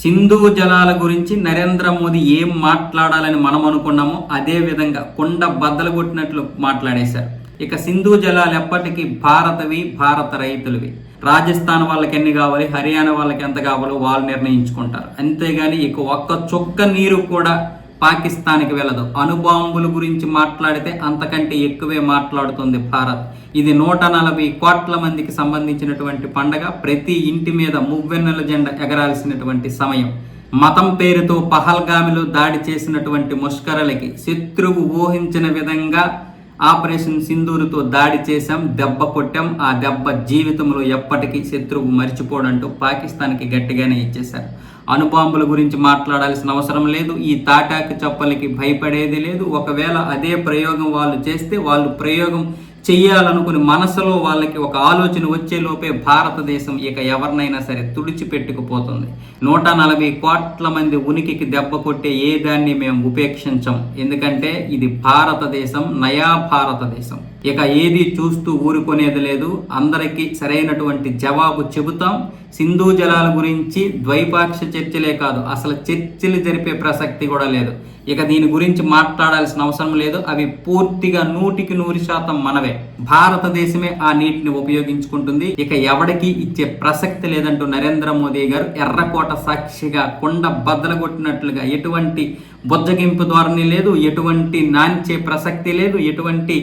సింధు జలాల గురించి నరేంద్ర మోదీ ఏం మాట్లాడాలని మనం అనుకున్నామో అదే విధంగా కొండ బద్దలు కొట్టినట్లు మాట్లాడేశారు. ఇక సింధు జలాలు ఎప్పటికీ భారతవి భారత రైతులవి. రాజస్థాన్ వాళ్ళకి ఎన్ని కావాలి హర్యానా వాళ్ళకి ఎంత కావాలో వాళ్ళు నిర్ణయించుకుంటారు. అంతేగాని ఇక ఒక్క చుక్క నీరు కూడా పాకిస్తాన్కి వెళ్ళదు. అణుబాంబుల గురించి మాట్లాడితే అంతకంటే ఎక్కువే మాట్లాడుతుంది భారత్. ఇది నూట నలభై కోట్ల మందికి సంబంధించినటువంటి పండగ. ప్రతి ఇంటి మీద మువ్వెన్నెల జెండా ఎగరాల్సినటువంటి సమయం. మతం పేరుతో పహల్గామిలో దాడి చేసినటువంటి ముష్కరలకి శత్రువు ఊహించిన విధంగా ఆపరేషన్ సింధూరుతో దాడి చేశాం దెబ్బ కొట్టాం. ఆ దెబ్బ జీవితంలో ఎప్పటికీ శత్రువు మర్చిపోడంటూ పాకిస్తాన్కి గట్టిగానే ఇచ్చేశారు. అణుబాంబుల గురించి మాట్లాడాల్సిన అవసరం లేదు. ఈ తాటాకు చప్పలకి భయపడేది లేదు. ఒకవేళ అదే ప్రయోగం వాళ్ళు చేస్తే వాళ్ళు ప్రయోగం చెయ్యాలనుకుని మనసులో వాళ్ళకి ఒక ఆలోచన వచ్చేలోపే భారతదేశం ఇక ఎవరినైనా సరే తుడిచిపెట్టుకుపోతుంది. నూట నలభై కోట్ల మంది ఉనికికి దెబ్బ కొట్టే ఏ దాన్ని మేము ఉపేక్షించం? ఎందుకంటే ఇది భారతదేశం నయా భారతదేశం. ఇక ఏది చూస్తూ ఊరుకునేది లేదు. అందరికీ సరైనటువంటి జవాబు చెబుతాం. సింధు జలాల గురించి ద్వైపాక్ష చర్చలే కాదు. అసలు చర్చలు జరిపే ప్రసక్తి కూడా లేదు. ఇక దీని గురించి మాట్లాడాల్సిన అవసరం లేదు. అవి పూర్తిగా నూటికి నూరు శాతం మనవే. భారతదేశమే ఆ నీటిని ఉపయోగించుకుంటుంది. ఇక ఎవడికి ఇచ్చే ప్రసక్తి లేదంటూ నరేంద్ర మోదీ గారు ఎర్రకోట సాక్షిగా కొండ బద్దలగొట్టినట్లుగా ఎటువంటి బుజ్జగింపు ధోరణి లేదు. ఎటువంటి నాంచే ప్రసక్తి లేదు. ఎటువంటి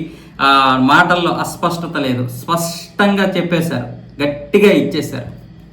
మాటల్లో అస్పష్టత లేదు. స్పష్టంగా చెప్పేశారు. గట్టిగా ఇచ్చేశారు.